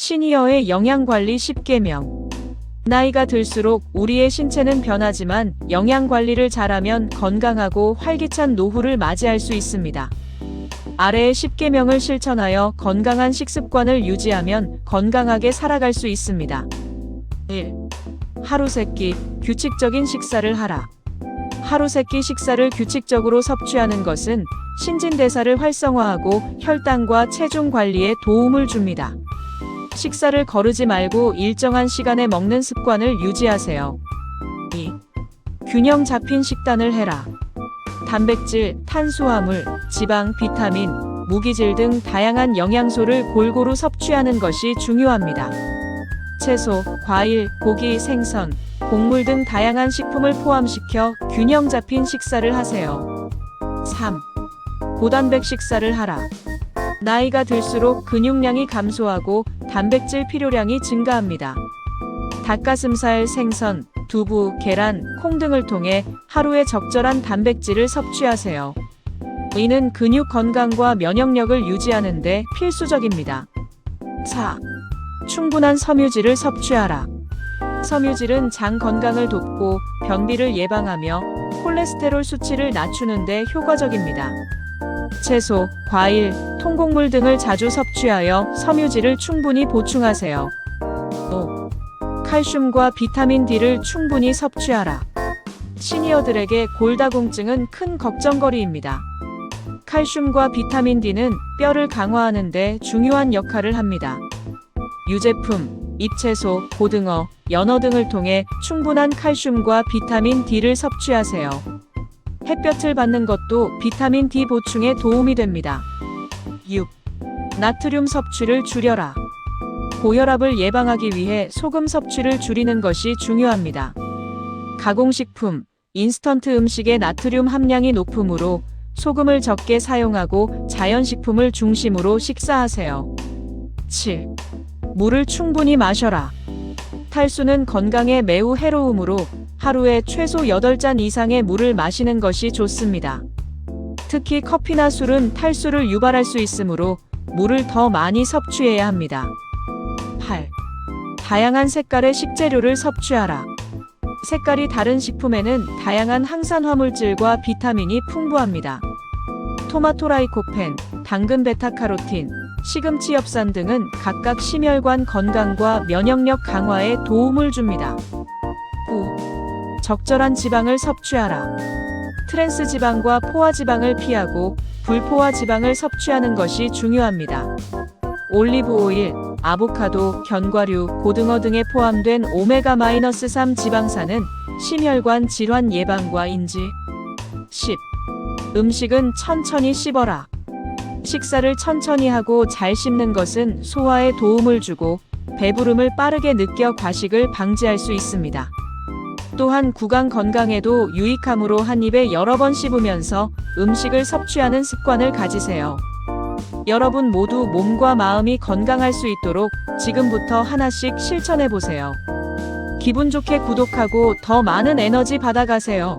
시니어의 영양관리 10계명. 나이가 들수록 우리의 신체는 변하지만 영양관리를 잘하면 건강하고 활기찬 노후를 맞이할 수 있습니다. 아래의 10계명을 실천하여 건강한 식습관을 유지하면 건강하게 살아갈 수 있습니다. 1. 하루 세끼 규칙적인 식사를 하라. 하루 세끼 식사를 규칙적으로 섭취하는 것은 신진대사를 활성화하고 혈당과 체중 관리에 도움을 줍니다. 식사를 거르지 말고 일정한 시간에 먹는 습관을 유지하세요. 2. 균형 잡힌 식단을 해라. 단백질, 탄수화물, 지방, 비타민, 무기질 등 다양한 영양소를 골고루 섭취하는 것이 중요합니다. 채소, 과일, 고기, 생선, 곡물 등 다양한 식품을 포함시켜 균형 잡힌 식사를 하세요. 3. 고단백 식사를 하라. 나이가 들수록 근육량이 감소하고 단백질 필요량이 증가합니다. 닭가슴살, 생선, 두부, 계란, 콩 등을 통해 하루에 적절한 단백질을 섭취하세요. 이는 근육 건강과 면역력을 유지하는 데 필수적입니다. 4. 충분한 섬유질을 섭취하라. 섬유질은 장 건강을 돕고 변비를 예방하며 콜레스테롤 수치를 낮추는 데 효과적입니다. 채소, 과일, 통곡물 등을 자주 섭취하여 섬유질을 충분히 보충하세요. 5. 칼슘과 비타민 D를 충분히 섭취하라. 시니어들에게 골다공증은 큰 걱정거리입니다. 칼슘과 비타민 D는 뼈를 강화하는 데 중요한 역할을 합니다. 유제품, 잎채소, 고등어, 연어 등을 통해 충분한 칼슘과 비타민 D를 섭취하세요. 햇볕을 받는 것도 비타민 D 보충에 도움이 됩니다. 6. 나트륨 섭취를 줄여라. 고혈압을 예방하기 위해 소금 섭취를 줄이는 것이 중요합니다. 가공식품, 인스턴트 음식의 나트륨 함량이 높으므로 소금을 적게 사용하고 자연식품을 중심으로 식사하세요. 7. 물을 충분히 마셔라. 탈수는 건강에 매우 해로우므로 하루에 최소 8잔 이상의 물을 마시는 것이 좋습니다. 특히 커피나 술은 탈수를 유발할 수 있으므로 물을 더 많이 섭취해야 합니다. 8. 다양한 색깔의 식재료를 섭취하라. 색깔이 다른 식품에는 다양한 항산화 물질과 비타민이 풍부합니다. 토마토 라이코펜, 당근 베타카로틴, 시금치 엽산 등은 각각 심혈관 건강과 면역력 강화에 도움을 줍니다. 9. 적절한 지방을 섭취하라. 트랜스 지방과 포화 지방을 피하고 불포화 지방을 섭취하는 것이 중요합니다. 올리브 오일, 아보카도, 견과류, 고등어 등에 포함된 오메가-3 지방산은 심혈관 질환 예방과 인지. 10. 음식은 천천히 씹어라. 식사를 천천히 하고 잘 씹는 것은 소화에 도움을 주고 배부름을 빠르게 느껴 과식을 방지할 수 있습니다. 또한 구강 건강에도 유익하므로 한 입에 여러 번 씹으면서 음식을 섭취하는 습관을 가지세요. 여러분 모두 몸과 마음이 건강할 수 있도록 지금부터 하나씩 실천해 보세요. 기분 좋게 구독하고 더 많은 에너지 받아가세요.